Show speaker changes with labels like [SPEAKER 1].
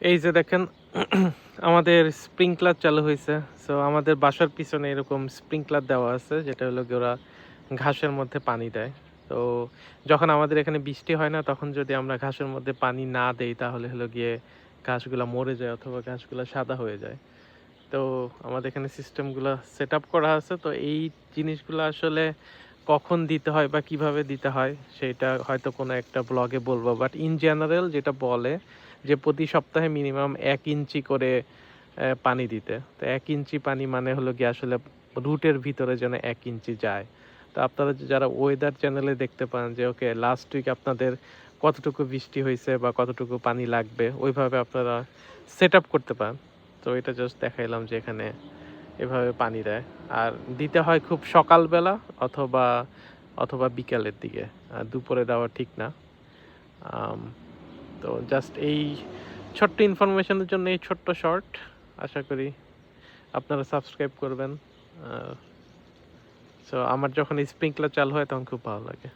[SPEAKER 1] এই যে দেখেন, আমাদের স্প্রিংকলার চালু হয়েছে। সো আমাদের বাসার পিছনে এরকম স্প্রিংকলার দেওয়া আছে, যেটা হলো ওরা ঘাসের মধ্যে পানি দেয়। তো, যখন আমাদের এখানে বৃষ্টি হয় না, তখন যদি আমরা ঘাসের মধ্যে পানি না দেই, তাহলে হলো গিয়ে ঘাসগুলো মরে যায় অথবা ঘাসগুলো সাদা হয়ে যায়। তো, আমাদের এখানে সিস্টেমগুলো সেট আপ করা আছে। তো, এই জিনিসগুলো আসলে কখন দিতে হয় বা কীভাবে দিতে হয়, সেটা হয়তো কোনো একটা ব্লগে বলব। বাট ইন জেনারেল যেটা বলে যে প্রতি সপ্তাহে মিনিমাম এক ইঞ্চি করে পানি দিতে। তো এক ইঞ্চি পানি মানে হলো কি আসলে রুটের ভিতরে যেন এক ইঞ্চি যায়। তো আপনারা যারা ওয়েদার চ্যানেলে দেখতে পান যে ওকে লাস্ট উইক আপনাদের কতটুকু বৃষ্টি হয়েছে বা কতটুকু পানি লাগবে, ওইভাবে আপনারা সেট আপ করতে পারেন। তো এটা জাস্ট দেখাইলাম যে এখানে এভাবে পানি দেয়। আর দিতে হয় খুব সকালবেলা অথবা অথবা বিকালের দিকে। আর দুপুরে দেওয়া ঠিক না। তো জাস্ট এই ছোট্ট ইনফরমেশনের জন্য এই ছোট্ট শর্ট আশা করি আপনারা সাবস্ক্রাইব করবেন। সো আমার যখন স্প্রিংকলার চালু হয়, তখন খুব ভালো লাগে।